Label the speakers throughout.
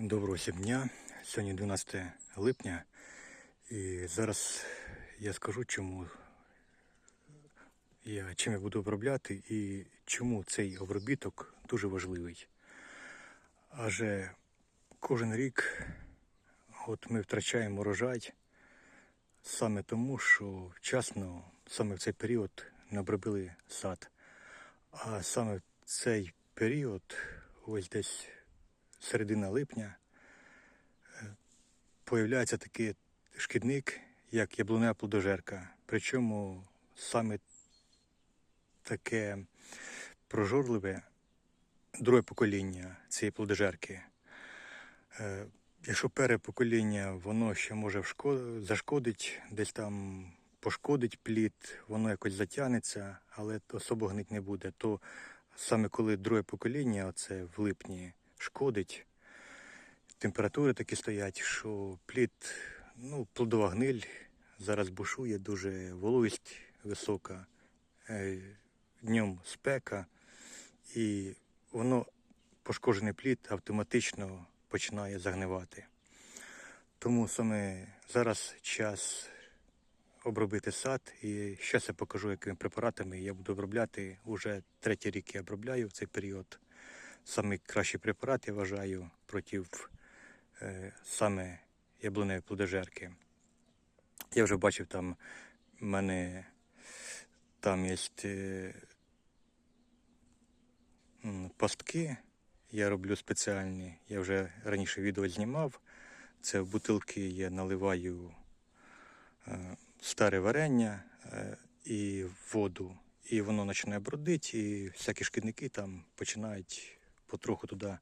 Speaker 1: Доброго всім дня. Сьогодні 12 липня. І зараз я скажу, чому я, чим я буду обробляти і чому цей обробіток дуже важливий. Адже кожен рік от ми втрачаємо урожай саме тому, що вчасно, саме в цей період не обробили сад. А саме в цей період, ось десь середина липня, е, появляється такий шкідник, як яблунева плодожерка. Причому саме таке прожорливе друге покоління цієї плодожерки. Е, Якщо перше покоління, воно ще може зашкодить, десь там пошкодить плід, воно якось затягнеться, але особо гнить не буде. То саме коли друге покоління, оце в липні, шкодить, температури такі стоять, що плід, ну, плодова гниль зараз бушує, дуже вологість висока, е, днем спека, і воно пошкоджений плід автоматично починає загнивати. Тому саме зараз час обробити сад. І зараз я покажу, якими препаратами я буду обробляти. Уже третій рік я обробляю в цей період. Самий кращий препарат, я вважаю, проти е, саме яблуневої плодожерки. Я вже бачив там в мене там є е, пастки. Я роблю спеціальні. Я вже раніше відео знімав. Це в бутилки я наливаю е, старе варення е, і воду. І воно починає бродити, і всякі шкідники там починають потроху туди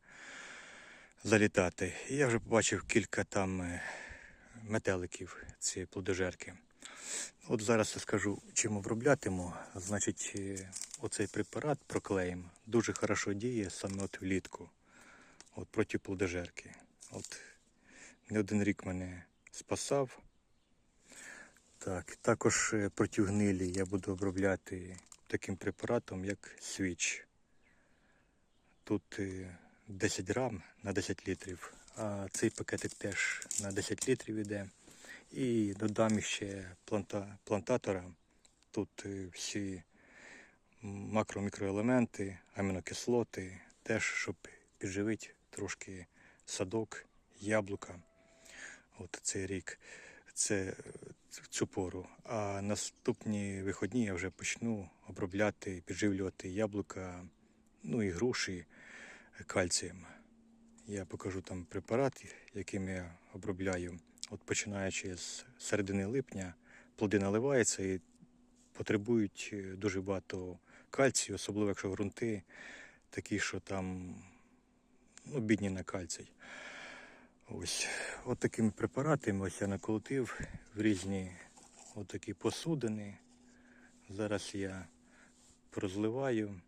Speaker 1: залітати. І я вже побачив кілька там е, метеликів цієї плодожерки. От зараз я скажу, чим оброблятиму. Значить, е, оцей препарат проклеїм дуже хорошо діє саме от влітку, от проти плодожерки. От не один рік мене спасав. Так, також е, проти гнилі я буду обробляти таким препаратом, як свіч. Тут е, 10 грам на 10 літрів, а цей пакетик теж на 10 літрів іде. І додам ще планта, плантатора. Тут е, всі макро-мікроелементи, амінокислоти, теж, щоб підживити трошки садок, яблука. От цей рік. Це е, цю пору. А наступні виходні я вже почну обробляти, підживлювати яблука, ну і груші кальцієм. Я покажу там препарат, яким я обробляю. От починаючи з середини липня, плоди наливаються і потребують е, дуже багато кальцію, особливо якщо ґрунти такі, що там ну, бідні на кальцій. Ось от такими препаратами ось я наколотив в різні от такі посудини. Зараз я прозливаю.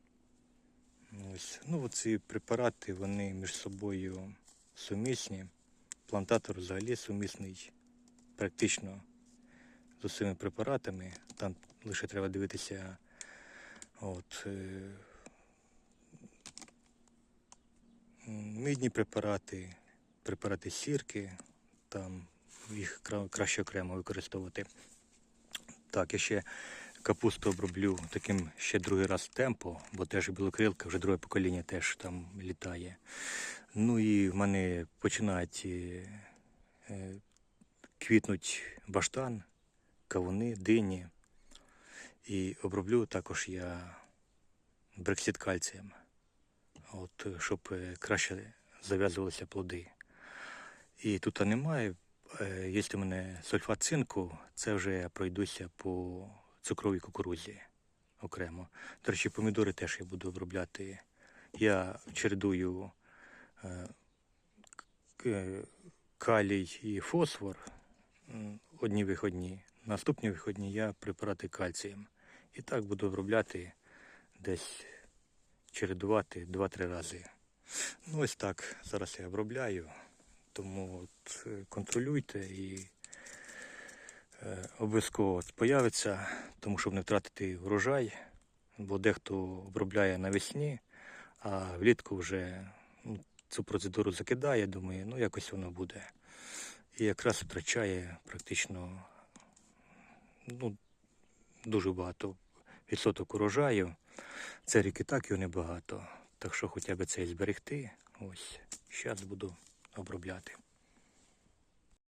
Speaker 1: Ось. Ну, ці препарати вони між собою сумісні. Плантатор взагалі сумісний практично з усіма препаратами. Там лише треба дивитися от, е, мідні препарати, препарати сірки, там їх краще окремо використовувати. Так, я ще капусту оброблю таким ще другий раз темпо, бо теж білокрилка, вже друге покоління теж там літає. Ну і в мене починають е, е, квітнуть баштан, кавуни, дині. І оброблю також я брексит кальцієм, от, е, щоб краще зав'язувалися плоди. І тут немає. Є у мене сульфат цинку, це вже я пройдуся по цукровій кукурузі окремо. До речі, помідори теж я буду обробляти. Я чередую е, е, калій і фосфор одні виходні. Наступні виходні я препарати кальцієм. І так буду обробляти десь чередувати 2-3 рази. Ну ось так. Зараз я обробляю. Тому от, е, контролюйте і обов'язково появиться, тому щоб не втратити врожай, бо дехто обробляє навесні, а влітку вже ну, цю процедуру закидає, думаю, ну якось воно буде. І якраз втрачає практично ну, дуже багато відсоток урожаю. Це рік і так його небагато. Так що хоча б це і зберегти. Ось, зараз буду обробляти.